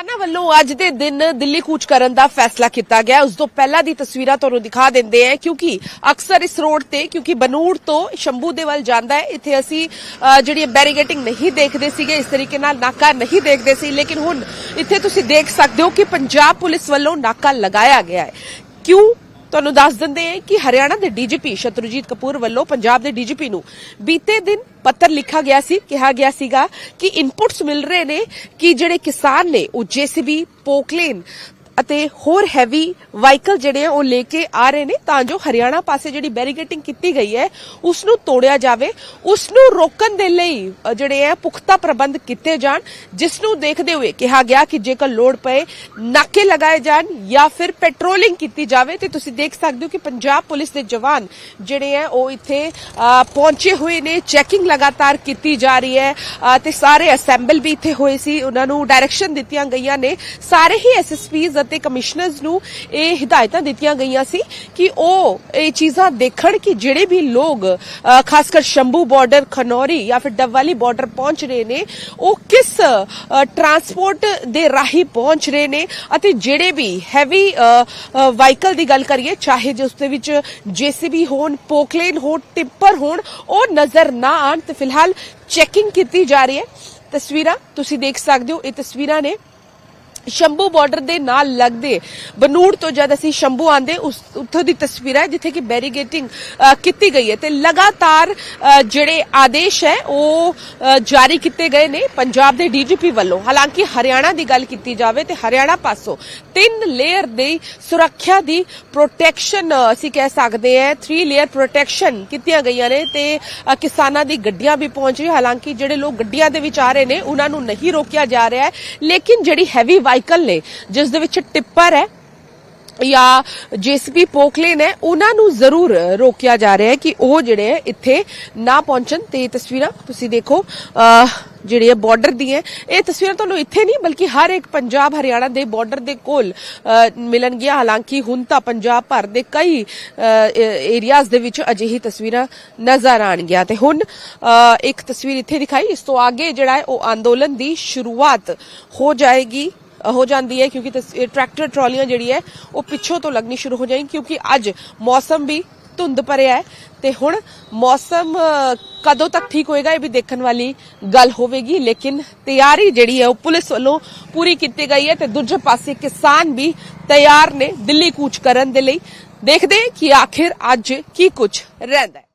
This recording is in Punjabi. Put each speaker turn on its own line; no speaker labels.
ਕਿਸਾਨਾਂ ਵੱਲੋਂ ਅੱਜ ਦੇ ਦਿਨ ਦਿੱਲੀ ਕੂਚ ਕਰਨ ਦਾ ਫੈਸਲਾ ਕੀਤਾ ਗਿਆ। ਉਸ ਤੋਂ ਪਹਿਲਾਂ ਦੀ ਤਸਵੀਰਾਂ ਤੁਹਾਨੂੰ ਦਿਖਾ ਦਿੰਦੇ ਹਾਂ ਕਿਉਂਕਿ ਅਕਸਰ ਇਸ ਰੋਡ ਤੇ, ਕਿਉਂਕਿ ਬਨੂੜ ਤੋਂ ਸ਼ੰਭੂ ਦੇ ਵੱਲ ਜਾਂਦਾ ਹੈ। ਇੱਥੇ ਅਸੀਂ ਜਿਹੜੀ ਬੈਰੀਗੇਟਿੰਗ ਨਹੀਂ ਦੇਖਦੇ ਸੀਗੇ, ਇਸ ਤਰੀਕੇ ਨਾਲ ਨਾਕਾ ਨਹੀਂ ਦੇਖਦੇ ਸੀ। ਲੇਕਿਨ ਹੁਣ ਇੱਥੇ ਤੁਸੀਂ ਦੇਖ ਸਕਦੇ ਹੋ ਕਿ ਪੰਜਾਬ ਪੁਲਿਸ ਵੱਲੋਂ ਨਾਕਾ ਲਗਾਇਆ ਗਿਆ ਹੈ। ਕਿਉਂ ਤੁਹਾਨੂੰ ਦੱਸ ਦਿੰਦੇ ਹਾਂ ਕਿ ਹਰਿਆਣਾ ਦੇ ਡੀਜੀਪੀ ਸ਼ਤਰੂਜੀਤ ਕਪੂਰ ਵੱਲੋਂ ਪੰਜਾਬ ਦੇ ਡੀਜੀਪੀ ਨੂੰ ਬੀਤੇ ਦਿਨ ਪੱਤਰ ਲਿਖਿਆ ਗਿਆ ਸੀ, ਕਿਹਾ ਗਿਆ ਸੀਗਾ ਕਿ ਇਨਪੁਟਸ ਮਿਲ ਰਹੇ ਨੇ ਕਿ ਜਿਹੜੇ ਕਿਸਾਨ ਨੇ ਉਹ ਜੀਸੀਬੀ, ਪੋਕਲੇਨ ਅਤੇ ਹੋਰ ਹੈਵੀ ਵਾਹੀਕਲ ਜਿਹੜੇ ਆ ਉਹ ਲੈ ਕੇ ਆ ਰਹੇ ਨੇ ਤਾਂ ਜੋ ਹਰਿਆਣਾ ਪਾਸੇ ਜਿਹੜੀ ਬੈਰੀਕੇਟਿੰਗ ਕੀਤੀ ਗਈ ਹੈ ਉਸ ਨੂੰ ਤੋੜਿਆ ਜਾਵੇ ਉਸ ਨੂੰ ਰੋਕਣ ਦੇ ਲਈ ਜਿਹੜੇ ਆ ਪੁਖਤਾ ਪ੍ਰਬੰਧ ਕੀਤੇ ਜਾਣ ਜਿਸ ਨੂੰ ਦੇਖਦੇ ਹੋਏ ਕਿਹਾ ਗਿਆ ਕਿ ਜੇਕਰ ਲੋੜ ਪਏ ਨਾਕੇ ਲਗਾਏ ਜਾਣ ਜਾਂ ਫਿਰ ਪੈਟਰੋਲਿੰਗ ਕੀਤੀ ਜਾਵੇ ਤੇ ਤੁਸੀਂ ਦੇਖ ਸਕਦੇ ਹੋ ਕਿ ਪੰਜਾਬ ਪੁਲਿਸ ਦੇ ਜਵਾਨ ਜਿਹੜੇ ਆ ਉਹ ਇੱਥੇ ਪਹੁੰਚੇ ਹੋਏ ਨੇ ਚੈਕਿੰਗ ਲਗਾਤਾਰ ਕੀਤੀ ਜਾ ਰਹੀ ਹੈ ਅ, ਤੇ ਸਾਰੇ ਅਸੈਂਬਲ ਵੀ ਇੱਥੇ ਹੋਏ ਸੀ ਉਹਨਾਂ ਨੂੰ ਡਾਇਰੈਕਸ਼ਨ ਦਿੱਤੀਆਂ ਗਈਆਂ ਨੇ ਸਾਰੇ ਹੀ ਐਸਐਸਪੀਜ਼ ਅਤੇ ਕਮਿਸ਼ਨਰਸ ਨੂੰ ਇਹ ਹਦਾਇਤਾਂ ਦਿੱਤੀਆਂ ਗਈਆਂ ਸੀ ਕਿ ਉਹ ਇਹ ਚੀਜ਼ਾਂ ਦੇਖਣ ਕਿ ਜਿਹੜੇ ਵੀ ਲੋਕ ਖਾਸ ਕਰ ਸ਼ੰਭੂ ਬਾਰਡਰ ਖਨੌਰੀ ਜਾਂ ਫਿਰ ਡੱਬਵਾਲੀ ਬਾਰਡਰ ਪਹੁੰਚ ਰਹੇ ਨੇ, ਉਹ ਕਿਸ ਟਰਾਂਸਪੋਰਟ ਦੇ ਰਾਹੀਂ ਪਹੁੰਚ ਰਹੇ ਨੇ ਅਤੇ ਜਿਹੜੇ ਵੀ ਹੈਵੀ ਵਾਹੀਕਲ ਦੀ ਗੱਲ ਕਰੀਏ, ਚਾਹੇ ਜਿਸ ਦੇ ਵਿੱਚ ਜੀਸੀਬੀ ਹੋਣ, ਪੋਕਲੇਨ ਹੋਣ, ਟਿੱਪਰ ਹੋਣ, ਉਹ ਨਜ਼ਰ ਨਾ ਆਣ ਤੇ ਫਿਲਹਾਲ ਚੈਕਿੰਗ ਕੀਤੀ ਜਾ ਰਹੀ ਹੈ। ਤਸਵੀਰਾਂ ਤੁਸੀਂ ਦੇਖ ਸਕਦੇ ਹੋ, ਇਹ ਤਸਵੀਰਾਂ ਨੇ। ਸ਼ੰਭੂ ਬਾਰਡਰ ਦੇ ਨਾਲ ਲੱਗਦੇ ਬਨੂੜ ਤੋਂ ਜਦ ਅਸੀਂ ਸ਼ੰਭੂ ਆਂਦੇ ਉਸ ਉੱਥੋਂ ਦੀ ਤਸਵੀਰਾਂ ਜਿੱਥੇ ਕਿ ਬੈਰੀਗੇਟਿੰਗ ਕੀਤੀ ਗਈ ਹੈ ਤੇ ਲਗਾਤਾਰ ਜਿਹੜੇ ਆਦੇਸ਼ ਹੈ, ਉਹ ਜਾਰੀ ਕੀਤੇ ਗਏ ਨੇ ਪੰਜਾਬ ਦੇ ਡੀਜੀਪੀ ਵੱਲੋਂ। ਹਾਲਾਂਕਿ ਹਰਿਆਣਾ ਦੀ ਗੱਲ ਕੀਤੀ ਜਾਵੇ ਤੇ ਹਰਿਆਣਾ ਪਾਸੋਂ ਤਿੰਨ ਲੇਅਰ ਦੀ ਸੁਰੱਖਿਆ ਦੀ ਪ੍ਰੋਟੈਕਸ਼ਨ ਅਸੀਂ ਕਹਿ ਸਕਦੇ ਹਾਂ ਥ੍ਰੀ ਲੇਅਰ ਪ੍ਰੋਟੈਕਸ਼ਨ ਕੀਤੀਆਂ ਗਈਆਂ ਨੇ ਤੇ ਕਿਸਾਨਾਂ ਦੀ ਗੱਡੀਆਂ ਵੀ ਪਹੁੰਚ ਰਹੀ ਹਾਲਾਂਕਿ ਜਿਹੜੇ ਲੋਕ ਗੱਡੀਆਂ ਦੇ ਵਿੱਚ ਆ ਰਹੇ ਨੇ, ਉਹਨਾਂ ਨੂੰ ਨਹੀਂ ਰੋਕਿਆ ਜਾ ਰਿਹਾ ਹੈ। ਲੇਕਿਨ ਜਿਹੜੀ ਹੈਵੀ ਵਾਹੀਕਲ ਨੇ, ਜਿਸ ਦੇ ਵਿੱਚ ਟਿੱਪਰ ਹੈ ਜਾਂ ਜੀਸੀਬੀ ਪੋਕਲੇਨ ਹੈ, ਉਹਨਾਂ ਨੂੰ ਜ਼ਰੂਰ ਰੋਕਿਆ ਜਾ ਰਿਹਾ ਹੈ ਕਿ ਉਹ ਜਿਹੜੇ ਹੈ, ਇੱਥੇ ਨਾ ਪਹੁੰਚਣ। ਤੇ ਤਸਵੀਰਾਂ ਤੁਸੀਂ ਦੇਖੋ ਜਿਹੜੀ ਹੈ ਬਾਰਡਰ ਦੀ ਹੈ। ਇਹ ਤਸਵੀਰਾਂ ਤੁਹਾਨੂੰ ਇੱਥੇ ਨਹੀਂ, ਬਲਕਿ ਹਰ ਇੱਕ ਪੰਜਾਬ ਹਰਿਆਣਾ ਦੇ ਬਾਰਡਰ ਦੇ ਕੋਲ ਮਿਲਣਗੀਆਂ। ਹਾਲਾਂਕਿ ਹੁਣ ਤਾਂ ਪੰਜਾਬ ਭਰ ਦੇ ਕਈ ਏਰੀਆਜ਼ ਦੇ ਵਿੱਚ ਅਜਿਹੀ ਤਸਵੀਰਾਂ ਨਜ਼ਰ ਆਣਗੀਆਂ ਤੇ ਹੁਣ ਇੱਕ ਤਸਵੀਰ ਇੱਥੇ ਦਿਖਾਈ। ਇਸ ਤੋਂ ਅੱਗੇ ਜਿਹੜਾ ਹੈ, ਉਹ ਅੰਦੋਲਨ ਦੀ ਸ਼ੁਰੂਆਤ ਹੋ ਜਾਏਗੀ। ਹੋ ਜਾਂਦੀ ਹੈ ਕਿਉਂਕਿ ਤਸ- ਟਰੈਕਟਰ ਟਰਾਲੀਆਂ ਜਿਹੜੀ ਹੈ, ਉਹ ਪਿੱਛੋਂ ਤੋਂ ਲੱਗਣੀ ਸ਼ੁਰੂ ਹੋ ਜਾਏਗੀ ਕਿਉਂਕਿ ਅੱਜ ਮੌਸਮ ਵੀ ਧੁੰਦ ਭਰਿਆ ਹੈ ਤੇ ਹੁਣ ਮੌਸਮ ਕਦੋਂ ਤੱਕ ਠੀਕ ਹੋਏਗਾ ਇਹ ਵੀ ਦੇਖਣ ਵਾਲੀ ਗੱਲ ਹੋਵੇਗੀ, ਲੇਕਿਨ ਤਿਆਰੀ ਜਿਹੜੀ ਹੈ ਉਹ ਪੁਲਿਸ ਵੱਲੋਂ ਪੂਰੀ ਕੀਤੀ ਗਈ ਹੈ ਤੇ ਦੂਜੇ ਪਾਸੇ ਕਿਸਾਨ ਵੀ ਤਿਆਰ ਨੇ ਦਿੱਲੀ ਕੂਚ ਕਰਨ ਦੇ ਲਈ। ਦੇਖਦੇ ਕਿ ਆਖਿਰ ਅੱਜ ਕੀ ਕੁਝ ਰਹਿੰਦਾ ਹੈ।